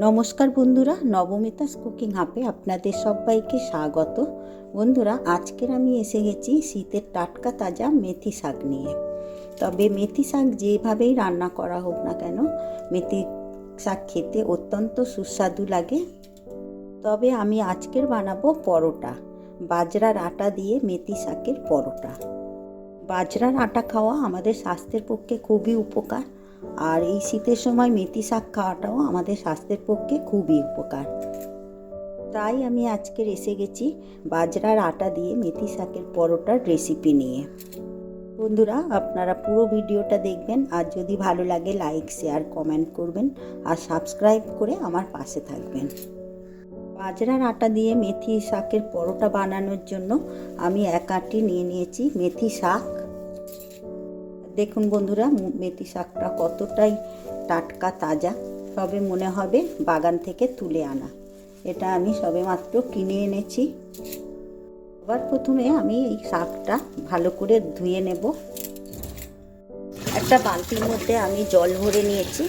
নমস্কার বন্ধুরা, নবমিতাস কুকিং হাপে আপনাদের সবাইকে স্বাগত। বন্ধুরা, আজকের আমি এসে গেছি শীতের টাটকা তাজা মেথি শাক নিয়ে। তবে মেথি শাক যেভাবেই রান্না করা হোক না কেন, মেথি শাক খেতে অত্যন্ত সুস্বাদু লাগে। তবে আমি আজকের বানাবো পরোটা, বাজরার আটা দিয়ে মেথি শাকের পরোটা। বাজরার আটা খাওয়া আমাদের স্বাস্থ্যের পক্ষে খুবই উপকার। আর এই শীতের সময় মেথি শাক খাওয়াটাও আমাদের স্বাস্থ্যের পক্ষে খুবই উপকার। তাই আমি আজকের এসে গেছি বাজরার আটা দিয়ে মেথি শাকের পরোটার রেসিপি নিয়ে। বন্ধুরা, আপনারা পুরো ভিডিওটা দেখবেন, আর যদি ভালো লাগে লাইক শেয়ার কমেন্ট করবেন, আর সাবস্ক্রাইব করে আমার পাশে থাকবেন। বাজরার আটা দিয়ে মেথি শাকের পরোটা বানানোর জন্য আমি এক আটি নিয়ে নিয়েছি মেথি শাক। দেখুন বন্ধুরা, মেথি শাকটা কতটাই টাটকা, তাজা। সবে মনে হবে বাগান থেকে তুলে আনা। এটা আমি সবে মাত্র কিনে এনেছি। এবার প্রথমে আমি এই শাকটা ভালো করে ধুয়ে নেব। একটা বালতির মধ্যে আমি জল ভরে নিয়েছি।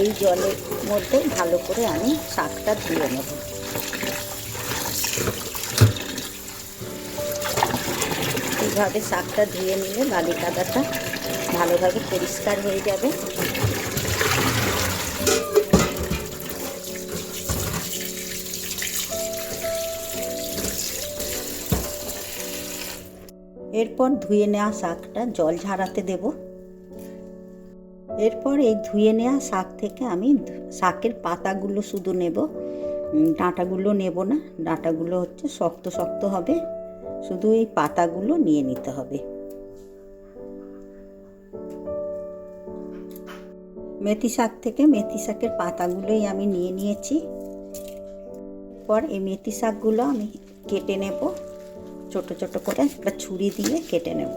এই জলের মধ্যে ভালো করে আমি শাকটা ধুয়ে নেব। এইভাবে শাকটা ধুয়ে নিলে বালি কাদাটা ভালোভাবে পরিষ্কার হয়ে যাবে। এরপর ধুয়ে নেওয়া শাকটা জল ঝাড়াতে দেব। এরপর এই ধুয়ে নেওয়া শাক থেকে আমি শাকের পাতাগুলো শুধু নেব। ডাঁটাগুলো নেব না, ডাঁটাগুলো হচ্ছে শক্ত শক্ত হবে। শুধু এই পাতাগুলো নিয়ে নিতে হবে। মেথি শাক থেকে মেথি শাকের পাতাগুলোই আমি নিয়ে নিয়েছি। পর এই মেথি শাকগুলো আমি কেটে নেব। ছোট ছোট করে একটা ছুরি দিয়ে কেটে নেব।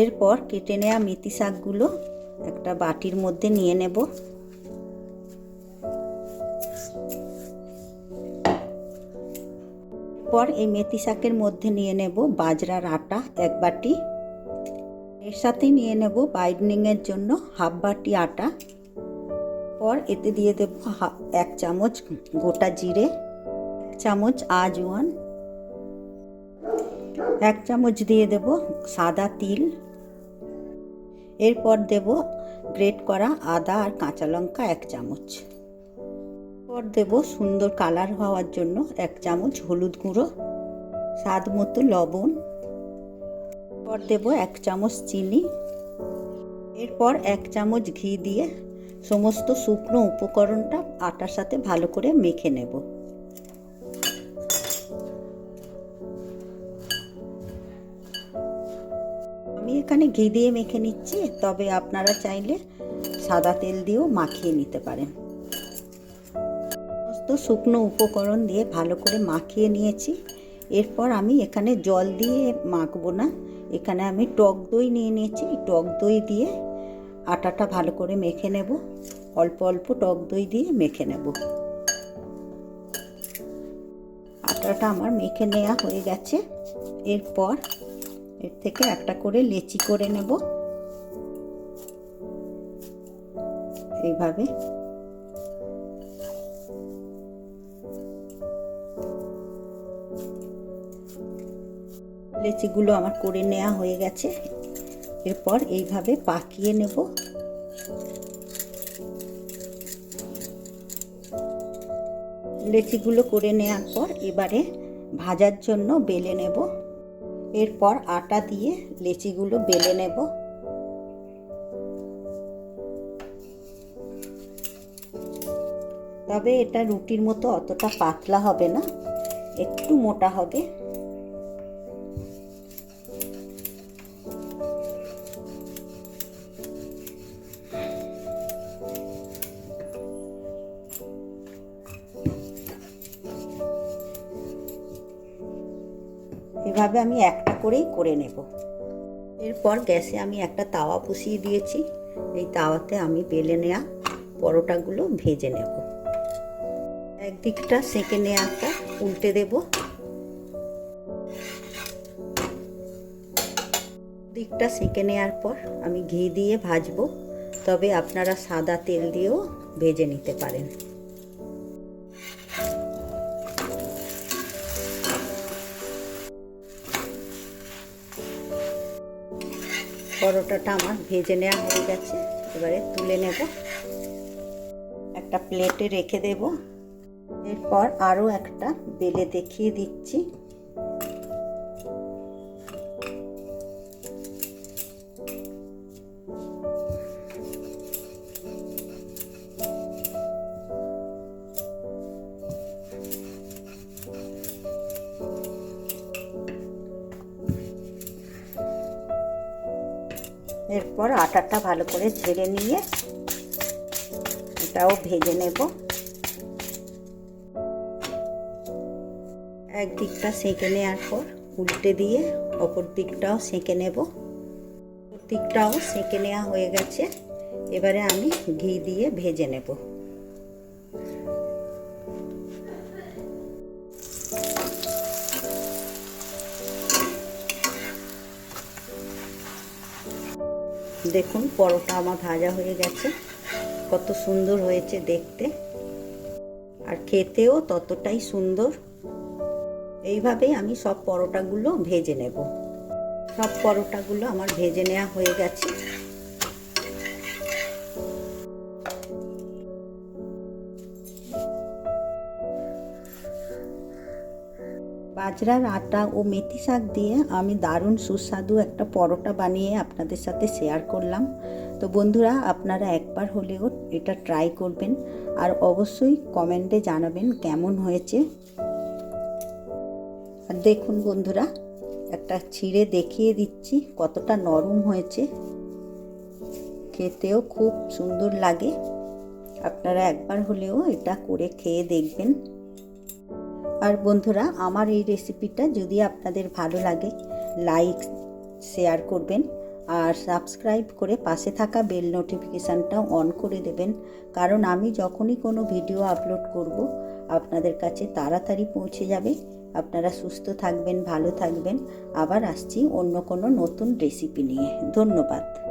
এরপর কেটে নেওয়া মেথি শাকগুলো একটা বাটির মধ্যে নিয়ে নেব। পর এই মেথি শাকের মধ্যে নিয়ে নেব বাজরার আটা এক বাটি। এর সাথে নিয়ে নেব বাইন্ডিংয়ের জন্য হাফ বাটি আটা। পর এতে দিয়ে দেব এক চামচ গোটা জিরে, এক চামচ আজওয়ান, এক চামচ দিয়ে দেব সাদা তিল। এরপর দেব গ্রেট করা আদা আর কাঁচা লঙ্কা এক চামচ। এরপর দেব সুন্দর কালার হওয়ার জন্য এক চামচ হলুদ গুঁড়ো, স্বাদ মতো লবণ। এরপর দেব এক চামচ চিনি। এরপর এক চামচ ঘি দিয়ে সমস্ত শুকনো উপকরণটা আটার সাথে ভালো করে মেখে নেব। আমি এখানে ঘি দিয়ে মেখে নিচ্ছি, তবে আপনারা চাইলে সাদা তেল দিয়েও মাখিয়ে নিতে পারেন। সমস্ত শুকনো উপকরণ দিয়ে ভালো করে মাখিয়ে নিয়েছি। এরপর আমি এখানে জল দিয়ে মাখবো না। এখানে আমি টক দই নিয়ে নিয়েছি। টক দই দিয়ে আটাটা ভালো করে মেখে নেব। অল্প অল্প টক দই দিয়ে মেখে নেব। আটাটা আমার মেখে নেওয়া হয়ে গেছে। এরপর এর থেকে একটা করে লেচি করে নেব। এইভাবে। লেচিগুলো আমার করে নেওয়া হয়ে গেছে। এরপর এইভাবে পাকিয়ে নেব। লেচিগুলো করে নেওয়ার পর এবারে ভাজার জন্য বেলে নেব। এরপর আটা দিয়ে লেচিগুলো বেলে নেব। তবে এটা রুটির মতো অতটা পাতলা হবে না, একটু মোটা হবে। এভাবে আমি একটা করেই করে নেব। এরপর গ্যাসে আমি একটা তাওয়া বসিয়ে দিয়েছি। এই তাওয়াতে আমি বেলে নেওয়া পরোটাগুলো ভেজে নেব। একদিকটা সেঁকে নেওয়ার পর উল্টে দেব। দিকটা সেঁকে নেওয়ার পর আমি ঘি দিয়ে ভাজবো। তবে আপনারা সাদা তেল দিয়েও ভেজে নিতে পারেন। পরোটাটা আমার ভেজে নেওয়া হয়ে গেছে। এবারে তুলে নেব। একটা প্লেটে রেখে দেব। এরপর আরও একটা বেলে দেখিয়ে দিচ্ছি। এরপর আটাটা ভালো করে ঝেড়ে নিয়ে এটাও ভেজে নেব। এক দিকটা সেঁকে নেওয়ার পর উল্টে দিয়ে অপর দিকটাও সেঁকে নেব। দিকটাও সেঁকে নেওয়া হয়ে গেছে। এবারে আমি ঘি দিয়ে ভেজে নেব। দেখুন, পরোটা আমার ভাজা হয়ে গেছে। কত সুন্দর হয়েছে দেখতে। আর খেতেও ততটাই সুন্দর। এইভাবেই আমি সব পরোটাগুলো ভেজে নেব। সব পরোটাগুলো আমার ভেজে নেওয়া হয়ে গেছে। বাজরার আটা ও মেথি শাক দিয়ে আমি দারুণ সুস্বাদু একটা পরোটা বানিয়ে আপনাদের সাথে শেয়ার করলাম। তো বন্ধুরা, আপনারা একবার হলেও এটা ট্রাই করবেন আর অবশ্যই কমেন্টে জানাবেন কেমন হয়েছে। আর দেখুন বন্ধুরা, একটা ছিঁড়ে দেখিয়ে দিচ্ছি কতটা নরম হয়েছে। খেতেও খুব সুন্দর লাগে। আপনারা একবার হলেও এটা করে খেয়ে দেখবেন। আর বন্ধুরা, আমার এই রেসিপিটা যদি আপনাদের ভালো লাগে লাইক শেয়ার করবেন আর সাবস্ক্রাইব করে পাশে থাকা বেল নোটিফিকেশানটাও অন করে দেবেন। কারণ আমি যখনই কোনো ভিডিও আপলোড করব, আপনাদের কাছে তাড়াতাড়ি পৌঁছে যাবে। আপনারা সুস্থ থাকবেন, ভালো থাকবেন। আবার আসছি অন্য কোনো নতুন রেসিপি নিয়ে। ধন্যবাদ।